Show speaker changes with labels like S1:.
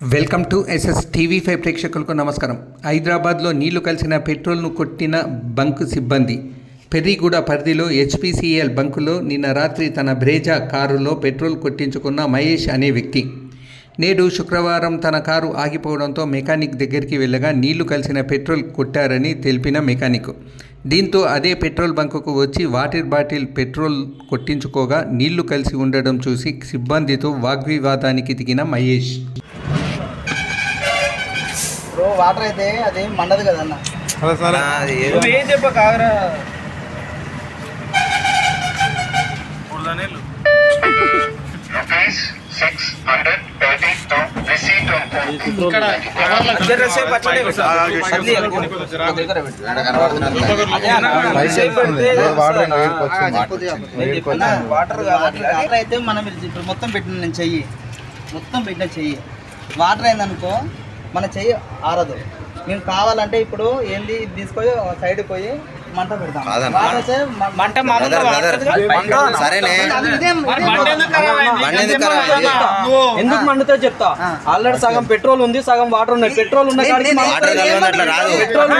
S1: Welcome to SS TV five ప్రేక్షకులకు నమస్కారం. హైదరాబాద్లో నీళ్ళు కలిసిన పెట్రోల్ను కొట్టిన బంక్ సిబ్బంది. పెర్రిగూడ పరిధిలో హెచ్పిసిఎల్ బంకులో నిన్న రాత్రి తన బ్రేజా కారులో పెట్రోల్ కొట్టించుకున్న మహేష్ అనే వ్యక్తి. నేడు శుక్రవారం తన కారు ఆగిపోవడంతో మెకానిక్ దగ్గరికి వెళ్ళగా నీళ్ళు కలిసిన పెట్రోల్ కొట్టారని తెలిపిన మెకానిక్. దీంతో అదే పెట్రోల్ బంకుకు వచ్చి వాటర్ బాటిల్ పెట్రోల్ కొట్టించుకోగా నీళ్ళు కలిసి ఉండడం చూసి సిబ్బందితో వాగ్వివాదానికి దిగిన మహేష్.
S2: బ్రో వాటర్ అయితే అది మండదు కదన్న
S3: ఏం చెప్ప కాగరా వాటర్
S2: వాటర్ అయితే మనం ఇప్పుడు మొత్తం పెట్టిన నేను చెయ్యి. మొత్తం పెట్టిన చెయ్యి. వాటర్ అయిందనుకో మన చెయ్యి ఆరదు. మేము కావాలంటే ఇప్పుడు ఏంది ఇది తీసుకొని సైడ్ పోయి మంట పెడతాం.
S3: మంట?
S4: సరేనే
S3: ఎందుకు
S5: మండుతో చెప్తా. ఆల్రెడీ సగం పెట్రోల్ ఉంది సగం వాటర్ ఉన్నాయి. పెట్రోల్ ఉన్న పెట్రోల్